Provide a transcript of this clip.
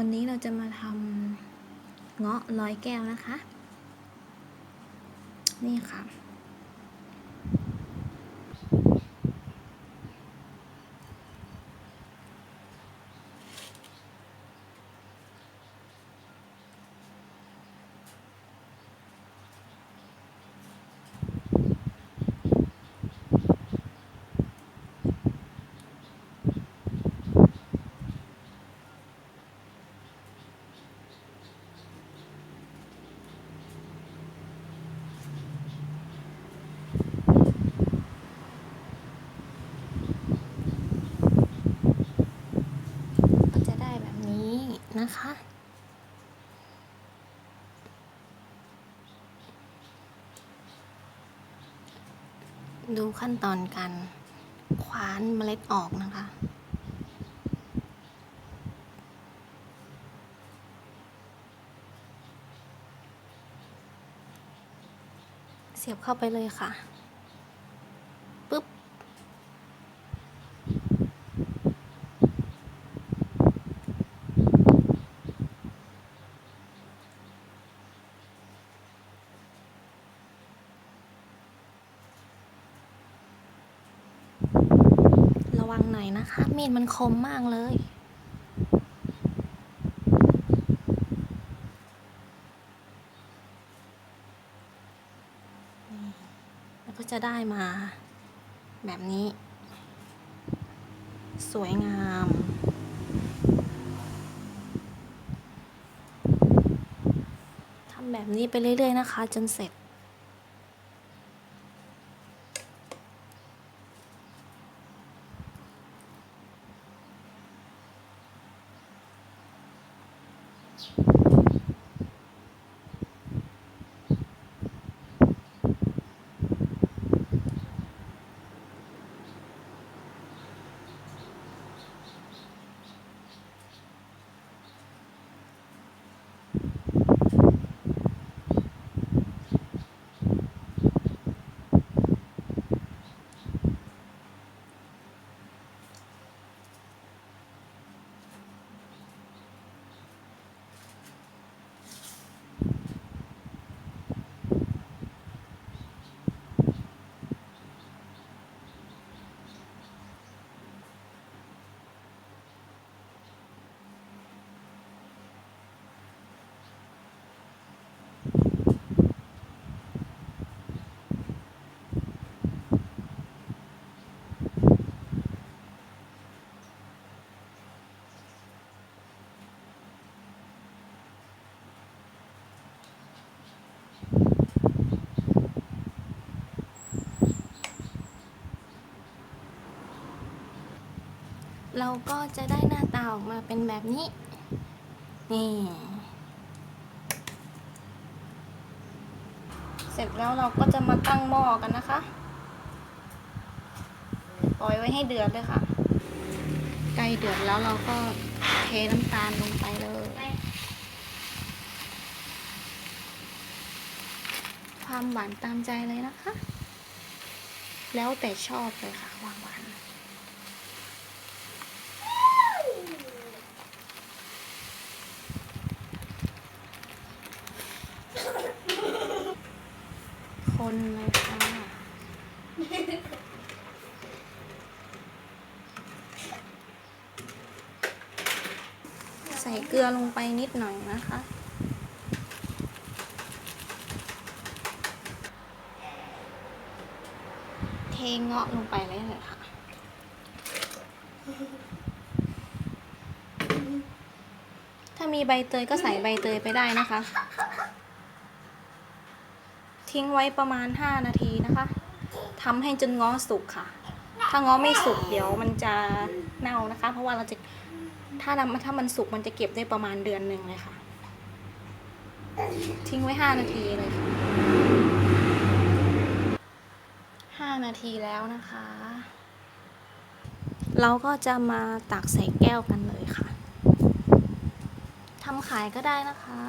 วันนี้เราจะมาทำเงาะร้อยแก้วนะคะ นี่ค่ะ ก็จะได้แบบ นะคะ ดูขั้นตอนการคว้านเมล็ดออกนะคะเสียบเข้าไปเลยค่ะ งหน่อยนะคะ มีดมันคมมากเลย แล้วก็จะได้มา แบบนี้ สวยงามทำแบบนี้ไปเรื่อยๆนะคะ จนเสร็จ much. เราก็จะได้หน้าตาออกมาเป็นแบบนี้ นี่เสร็จแล้วเราก็จะมาตั้งหม้อกันนะคะ ปล่อยไว้ให้เดือดเลยค่ะ ใกล้เดือดแล้วเราก็เทน้ำตาลลงไปเลย ความหวานตามใจเลยนะคะ แล้วแต่ชอบเลยค่ะความหวาน คนเลยค่ะ ใส่เกลือลงไปนิดหน่อยนะคะ เทเงาะลงไปเลยเลยค่ะถ้ามีใบเตยก็ใส่ใบเตยไปได้นะคะ ทิ้งไว้ประมาณ 5 นาทีนะคะทำให้จนง้อสุกค่ะ ถ้าง้อไม่สุกเดี๋ยวมันจะเน่านะคะ เพราะว่าเราจะถ้าทำถ้ามันสุกมันจะเก็บได้ประมาณเดือนหนึ่งเลยค่ะ ทิ้งไว้ 5 นาทีเลยค่ะ5นาทีแล้วนะคะ เราก็จะมาตักใส่แก้วกันเลยค่ะทำขายก็ได้นะคะ